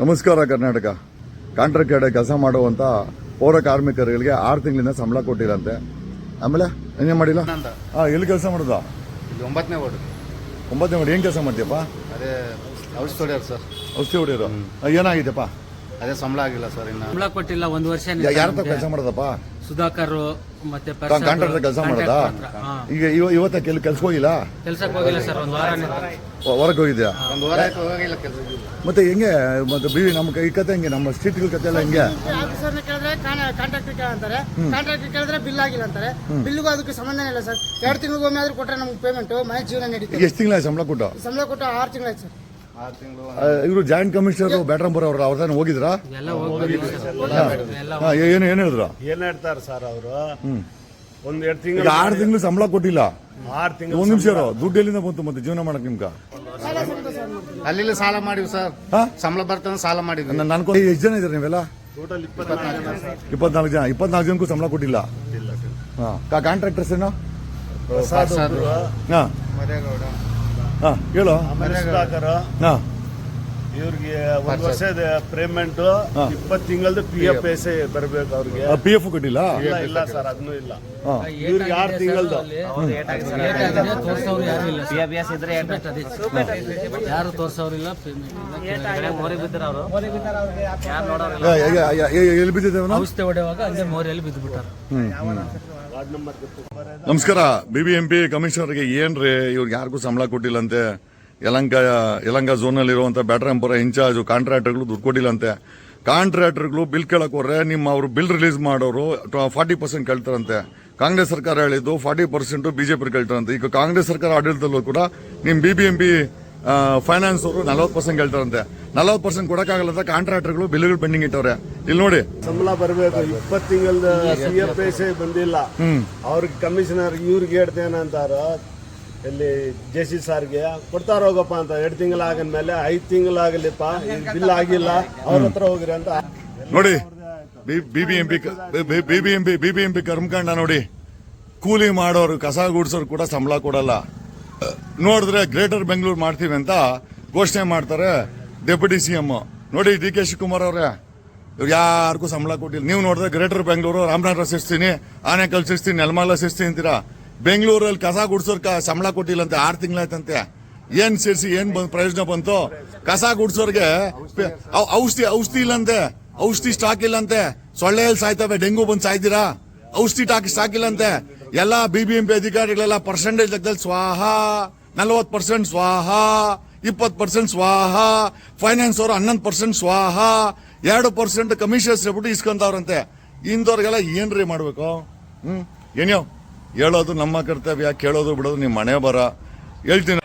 ನಮಸ್ಕಾರ ಕರ್ನಾಟಕ. ಕಾಂಟ್ರಾಕ್ಟ್ ಕಡೆ ಕೆಲಸ ಮಾಡುವಂತ ಪೌರ ಕಾರ್ಮಿಕರಿಗೆ ಆರು ತಿಂಗಳಿಂದ ಸಂಬಳ ಕೊಟ್ಟಿರಂತೆ. ಆಮೇಲೆ ಏನೇ ಮಾಡಿಲ್ಲ? ಹಾ ಎಲ್ಲಿ ಕೆಲಸ ಮಾಡುದ? ಒಂಬತ್ತನೇ ವಾರ್ಡ್. ಒಂಬತ್ತನೇ ವಾರ್ಡ್ ಏನ್ ಕೆಲಸ ಮಾಡ್ತೀಯಪ್ಪ? ಅದೇ ಔಷಧಿ ಹೊಡೆಯೋರು ಸರ್. ಔಷಧಿ ಹೊಡೆಯೋರು. ಏನಾಗಿದೆಪ್ಪ ಅದೇ ಸಂಬಳ ಆಗಿಲ್ಲ ಸರ್ ಇನ್ನು. ಸಂಬಳ ಕೊಟ್ಟಿಲ್ಲ ಒಂದು ವರ್ಷ ಯಾರ ಹತ್ರ ಕೆಲಸ ಮಾಡೋದಪ್ಪ? ಸುಧಾಕರ್ ಮತ್ತೆ ಕಾಂಟ್ರಾಕ್ಟರ್ ಕೆಲಸ ಮಾಡೋದಾ? ಈಗ ಇವ- ಇವತ್ತ ಕೆಲ್ ಕೆಲಸ ಹೋಗಿಲ್ಲ? ಕೆಲ್ಸಕ್ಕೆ ಹೋಗಿಲ್ಲ ಸರ್ ಒಂದು ವಾರ ಹೊರಗೆ ಹೋಗಿದ್ಯಾ? ಒಂದು ವಾರ ಆಯ್ತು ಹೋಗಿಲ್ಲ ಕೆಲಸ ಮತ್ತೆ ಹೆಂಗೆ ಮತ್ತೆ ಬಿ ನಮ್ಮ ಈ ಕತೆ ಹೆಂಗೆ ನಮ್ಮ ಸ್ಟ್ರೀಟ್ಗಳ ಕತೆ ಎಲ್ಲ ಹೆಂಗೆ? ಆಫೀಸರ್ನ ಕೇಳಿದ್ರೆ ಕಾಂಟ್ರಾಕ್ಟರ್ ಕೇಳಂತಾರೆ ಕಾಂಟ್ರಾಕ್ಟರ್ ಕೇಳಿದ್ರೆ ಬಿಲ್ ಆಗಿಲ್ಲ ಅಂತಾರೆ. ಬಿಲ್ಗೂ ಅದಕ್ಕೆ ಸಂಬಂಧ ಇಲ್ಲ ಸರ್. ಎರಡು ತಿಂಗಳಿಗೊಮ್ಮೆ ಆದ್ರೂ ಕೊಟ್ಟರೆ ನಮ್ಗೆ ಪೇಮೆಂಟ್ ಮನೆ ಜೀವನ ನಡೀತದೆ. ಎಷ್ಟು ತಿಂಗಳ ಸಂಬಳ ಕೊಟ್ಟು? ಸಂಬಳ ಕೊಟ್ಟು ಆರು ತಿಂಗಳಾಯ್ತು ಸರ್. ತಿಂಗಳು ಇವರು ಜಾಯಿಂಟ್ ಕಮಿಷನರ್ ಬ್ಯಾಟ್ರಂಪುರ ಅವ್ರ ಅವ್ರನ್ನ ಹೋಗಿದ್ರಾ? ಎಲ್ಲ ಹೋಗ್ಬೇಕು ಸರ್. ಎಲ್ಲ ಹಾ, ಏನು ಏನು ಹೇಳಿದ್ರು? ಏನ್ ಹೇಳ್ತಾರೆ ಸರ್ ಅವರು? ಒಂದ್ ಎರಡ್ ಈಗ ತಿಂಗಳು ಆರು ತಿಂಗಳು ಸಂಬಳ ಕೊಟ್ಟಿಲ್ಲ. ಆರ್ ತಿಂಗಳು ಒಂದ್ ನಿಮಿಷ ಇರೋ ದುಡ್ಡು ಎಲ್ಲಿಂದ ಬಂತು ಮತ್ತೆ ಜೀವನ ಮಾಡಕ್ ನಿಮ್ಗ? ಅಲ್ಲಿಲ್ಲ ಸಾಲ ಮಾಡಿವಿ ಸರ್. ಹಾ? ಸಂಬಳ ಬರ್ತಂದ್ರೆ ಸಾಲ ಮಾಡಿದ್ವಿ. ನಾನು ಅನ್ಕೊ ಎಷ್ಟು ಜನ ಇದ್ರಿ ನೀವೆಲ್ಲ? ಟೋಟಲ್ ಇಪ್ಪತ್ನಾಲ್ಕು ಜನ ಸರ್. ಇಪ್ಪತ್ನಾಲ್ಕು ಜನ ಇಪ್ಪತ್ನಾಲ್ಕು ಜನಕ್ಕೂ ಸಂಬಳ ಕೊಟ್ಟಿಲ್ಲ? ಕಾಂಟ್ರಾಕ್ಟರ್ಸ್ ಏನೋ? ಪ್ರಸಾದ್ ಒಬ್ರು, ಹಾ. ಮರೇಗೌಡ ಹಾ ಹೇಳು. ಹಾ. ಇವ್ರಿಗೆ ಒಂದ್ ವರ್ಷದ ಪೇಮೆಂಟ್ ಇಪ್ಪತ್ ತಿಂಗಳದ ಪಿ ಎಫ್ ಎಸ್ ಬರ್ಬೇಕು ಅವ್ರಿಗೆ. ಪಿ ಎಫ್ ಕೊಟ್ಟಿಲ್ಲ? ಇಲ್ಲ ಇಲ್ಲ ಸರ್ ಅದನ್ನು ಇಲ್ಲ. ಇವ್ರಿಗೆ ಆರು ತಿಂಗಳದು? ತೋರ್ಸೋರು ಯಾರು ಇಲ್ಲ ಯಾರು ತೋರ್ಸೋರಿಲ್ಲ ಎಲ್ಲಿ ಬಿದ್ದಿದೆ ಅವನು ಔಷಧಿ ಹೊಡೆಯುವಾಗ ಹಂಗೆ ಮೋರಿಯಲ್ಲಿ ಬಿದ್ದು ಬಿಟ್ಟಾರ ನಮಸ್ಕಾರ ಬಿಬಿಎಂಪಿ ಬಿ ಎಂ ಪಿ ಕಮಿಷನರ್ಗೆ ಏನ್ರಿ? ಇವ್ರಿಗೆ ಯಾರಿಗೂ ಸಂಬಳ ಕೊಟ್ಟಿಲ್ಲಂತೆ. ಯಲಂಕ ಯಲಂಕ ಝೋನಲ್ಲಿ ಇರುವಂತ ಬ್ಯಾಟ್ರಂಪುರ ಇನ್ಚಾರ್ಜ್ ಕಾಂಟ್ರಾಕ್ಟರ್ಗಳು ದುಡ್ಡು ಕೊಟ್ಟಿಲ್ಲಂತೆ. ಕಾಂಟ್ರಾಕ್ಟರ್ಗಳು ಬಿಲ್ ಕೇಳಕ್ ಹೋದ್ರೆ ನಿಮ್ಮ ಅವರು ಬಿಲ್ ರಿಲೀಸ್ ಮಾಡೋರು ಫಾರ್ಟಿ ಪರ್ಸೆಂಟ್ ಕೇಳ್ತಾರಂತೆ. ಕಾಂಗ್ರೆಸ್ ಸರ್ಕಾರ ಹೇಳಿದ್ದು ಫಾರ್ಟಿ ಪರ್ಸೆಂಟ್ ಬಿಜೆಪಿ ಕೇಳ್ತಾರಂತೆ. ಈಗ ಕಾಂಗ್ರೆಸ್ ಸರ್ಕಾರ ಆಡಳಿತದಲ್ಲೂ ಕೂಡ ನಿಮ್ಮ B B M P finance ಅವರು ನಲವತ್ತು ಪರ್ಸೆಂಟ್ ಕೇಳ್ತಾರಂತೆ. ನಲವತ್ತು ಪರ್ಸೆಂಟ್ ಕೊಡಕ್ಕಾಗಲ್ಲ ಅಂತ ಕಾಂಟ್ರಾಕ್ಟರ್ಗಳು ಬಿಲ್ಗಳು ಪೆಂಡಿಂಗ್ ಇಟ್ಟವ್ರೆ. ಇಲ್ಲಿ ನೋಡಿ. ಸಂಬಳ ಬರಬೇಕು. ಇಪ್ಪತ್ತು ತಿಂಗಳ ಸಿ ಎಫ್ ಎಸ್ ಬಂದಿಲ್ಲ. ಅವ್ರಿಗೆ ಕಮಿಷನರ್ ಇವ್ರಿಗೆ ಹೇಳ್ತೇನಂತಾರ ಇಲ್ಲಿ ಜೆ ಸಿ ಸಾರಿಗೆ ಕೊಡ್ತಾರ ಹೋಗಪ್ಪ ಅಂತ ಎರಡು ತಿಂಗಳಾಗದ್ಮೇಲೆ ಐದ್ ತಿಂಗಳಾಗಲಿಪ್ಪ ಬಿಲ್ ಆಗಿಲ್ಲ, ಅವ್ರ ಹತ್ರ ಹೋಗಿರಿ ಅಂತ. ನೋಡಿ ಬಿಬಿಎಂಪಿ ಬಿಬಿಎಂಪಿ ಬಿಬಿಎಂಪಿ ಕರ್ಮಕಾಂಡ ನೋಡಿ. ಕೂಲಿ ಮಾಡೋರು, ಕಸ ಗುಡ್ಸೋರು ಕೂಡ ಸಂಬಳ ಕೊಡಲ್ಲ. ನೋಡಿದ್ರೆ ಗ್ರೇಟರ್ ಬೆಂಗಳೂರು ಮಾಡ್ತೀವಿ ಅಂತ ಘೋಷಣೆ ಮಾಡ್ತಾರೆ ಡೆಪ್ಯೂಟಿ ಸಿಎಂ ನೋಡಿ, ಡಿ ಕೆ ಶಿವಕುಮಾರ್ ಅವ್ರೆ, ಇವ್ರು ಯಾರಿಗೂ ಸಂಬಳ ಕೊಟ್ಟಿಲ್ಲ. ನೀವು ನೋಡಿದ್ರೆ ಗ್ರೇಟರ್ ಬೆಂಗಳೂರು, ರಾಮನಗರ ಸಿಸ್ತೀನಿ ಆನೆಕಲ್ ಸಿಸ್ತೀನಿ ನೆಲಮಂಗಲ ಸಿಸ್ತೀನಿ ಅಂತೀರಾ? ಬೆಂಗಳೂರಲ್ಲಿ ಕಸ ಗುಡ್ಸೋರ್ ಕ- ಸಂಬಳ ಕೊಟ್ಟಿಲ್ಲಂತೆ, ಆರು ತಿಂಗಳಾಯ್ತಂತೆ. ಏನ್ ಸೇರಿಸಿ, ಏನ್ ಬಂದ್ ಪ್ರಯೋಜನ ಬಂತು? ಕಸ ಗುಡ್ಸೋರ್ಗೆ ಔಷಧಿ ಔಷಧಿ ಇಲ್ಲಂತೆ. ಔಷಧಿ ಸ್ಟಾಕ್ ಇಲ್ಲಂತೆ. ಸೊಳ್ಳೆಯಲ್ಲಿ ಸಾಯ್ತವೆ, ಡೆಂಗು ಬಂದು ಸಾಯ್ತೀರಾ? ಔಷಧಿ ಟಾಕಿ ಸ್ಟಾಕ್ ಇಲ್ಲಂತೆ. ಎಲ್ಲ ಬಿಬಿಎಂಪಿ ಅಧಿಕಾರಿಗಳೆಲ್ಲ ಪರ್ಸೆಂಟೇಜ್ ಲೆಕ್ಕದಲ್ಲಿ ಸ್ವಾಹ, ನಲವತ್ತು ಪರ್ಸೆಂಟ್ ಸ್ವಾಹ, ಇಪ್ಪತ್ತು ಪರ್ಸೆಂಟ್ ಸ್ವಾಹ, ಫೈನಾನ್ಸ್ ಅವರು ಹನ್ನೊಂದು ಪರ್ಸೆಂಟ್ ಸ್ವಾಹ, ಎರಡು ಪರ್ಸೆಂಟ್ ಕಮಿಷನ್ಸ್ ಬಿಟ್ಟು ಇಸ್ಕೊಂತವ್ರಂತೆ ಇಂಥವ್ರಿಗೆಲ್ಲ ಏನ್ರಿ ಮಾಡ್ಬೇಕು? ಹ್ಮ್? ಏನೋ ಹೇಳೋದು ನಮ್ಮ ಕರ್ತವ್ಯ ಕೇಳೋದು ಬಿಡೋದು ನಿಮ್ಮ ಮನೆ ಬರ ಹೇಳ್ತೀನಿ.